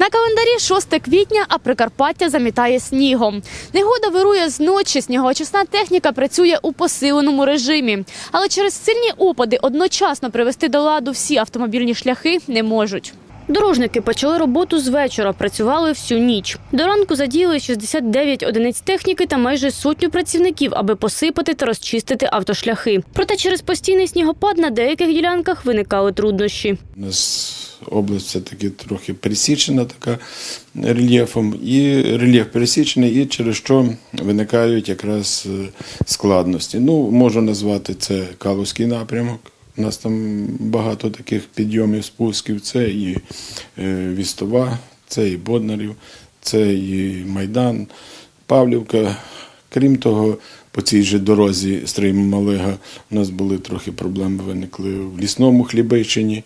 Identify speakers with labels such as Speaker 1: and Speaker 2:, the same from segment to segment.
Speaker 1: На календарі 6 квітня, а Прикарпаття замітає снігом. Негода вирує зночі. Снігоочисна техніка працює у посиленому режимі. Але через сильні опади одночасно привести до ладу всі автомобільні шляхи не можуть. Дорожники почали роботу з вечора, працювали всю ніч. До ранку задіяли 69 одиниць техніки та майже сотню працівників, аби посипати та розчистити автошляхи. Проте через постійний снігопад на деяких ділянках виникали труднощі.
Speaker 2: У нас область все-таки трохи пересічена така рельєфом, і рельєф пересічений, і через що виникають якраз е, складності. Ну, можу назвати це Калузький напрямок. У нас там багато таких підйомів, спусків. Це і е, Вістова, це і Боднарів, це і Майдан, Павлівка. Крім того, по цій же дорозі стрийма Малига у нас були трохи проблеми, виникли в лісному Хлібейчині.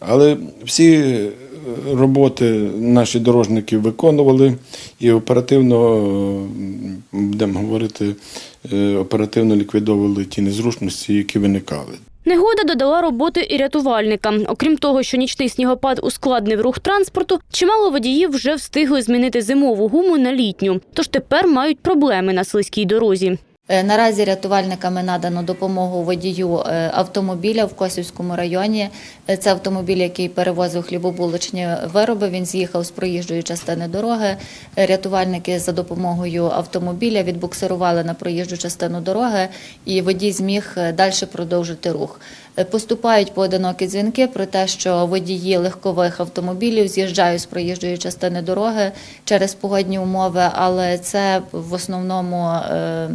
Speaker 2: Але всі е, роботи наші дорожники виконували і оперативно, будемо говорити, е, оперативно ліквідовували ті незручності, які виникали.
Speaker 1: Негода додала роботи і рятувальникам. Окрім того, що нічний снігопад ускладнив рух транспорту, чимало водіїв вже встигли змінити зимову гуму на літню. Тож тепер мають проблеми на слизькій дорозі.
Speaker 3: Е, Наразі рятувальниками надано допомогу водію е, автомобіля в Косівському районі. Е, Це автомобіль, який перевозив хлібобулочні вироби. Він з'їхав з проїжджої частини дороги. Рятувальники за допомогою автомобіля відбуксирували на проїжджу частину дороги, і водій зміг далі продовжити рух. Е, Поступають поодинокі дзвінки про те, що водії легкових автомобілів з'їжджають з проїжджої частини дороги через погодні умови, але це в основному е,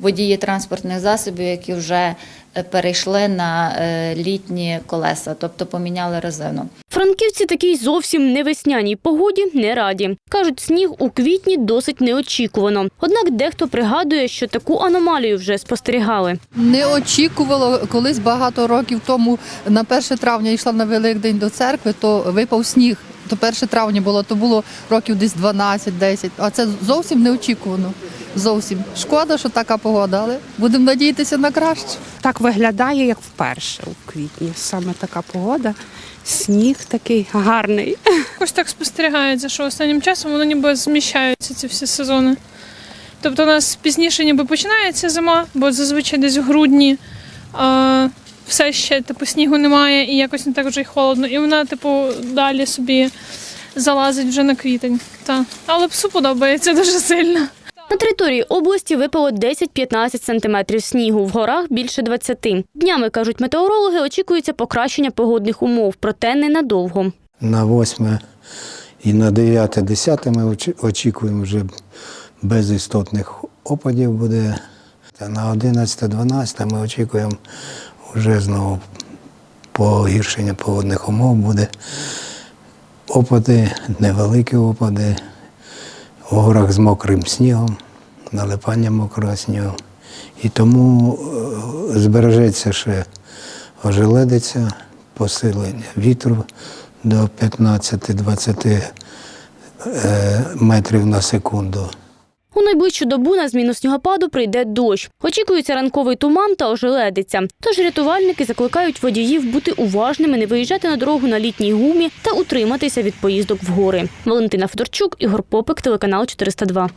Speaker 3: водії транспортних засобів, які вже е, перейшли на літні колеса, тобто поміняли резину.
Speaker 1: Франківці такій зовсім не весняній погоді не раді. Кажуть, сніг у квітні досить неочікувано. Однак дехто пригадує, що таку аномалію вже спостерігали.
Speaker 4: Не очікувало колись багато років тому на 1 травня йшла на Великдень до церкви, то випав сніг. То 1 травня було, то було років десь 12-10. А це зовсім неочікувано. Зовсім шкода, що така погода, але будемо надіятися на краще.
Speaker 5: Так виглядає, як вперше у квітні. Саме така погода, сніг такий гарний.
Speaker 6: Ось так спостерігається, що останнім часом воно ніби зміщаються ці всі сезони. Тобто у нас пізніше ніби починається зима, бо зазвичай десь в грудні а, все ще типу, снігу немає і якось не так вже й холодно. І вона, типу, далі собі залазить вже на квітень. Та. Але псу подобається дуже сильно.
Speaker 1: На території області випало 10-15 сантиметрів снігу, в горах більше 20. Днями, кажуть метеорологи, очікується покращення погодних умов, проте ненадовго.
Speaker 7: На 8 і на 9, 10 ми очікуємо вже без істотних опадів буде. На 11, 12 ми очікуємо вже знову погіршення погодних умов буде. Опади, невеликі опади, у горах з мокрим снігом, налипання мокрого снігу. І тому е, збережеться ще ожеледиця, посилення вітру до 15-20 е, метрів на секунду.
Speaker 1: У найближчу добу на зміну снігопаду прийде дощ. Очікується ранковий туман та ожеледиця. Тож рятувальники закликають водіїв бути уважними, не виїжджати на дорогу на літній гумі та утриматися від поїздок в гори. Валентина Федорчук, Ігор Попик, телеканал 402.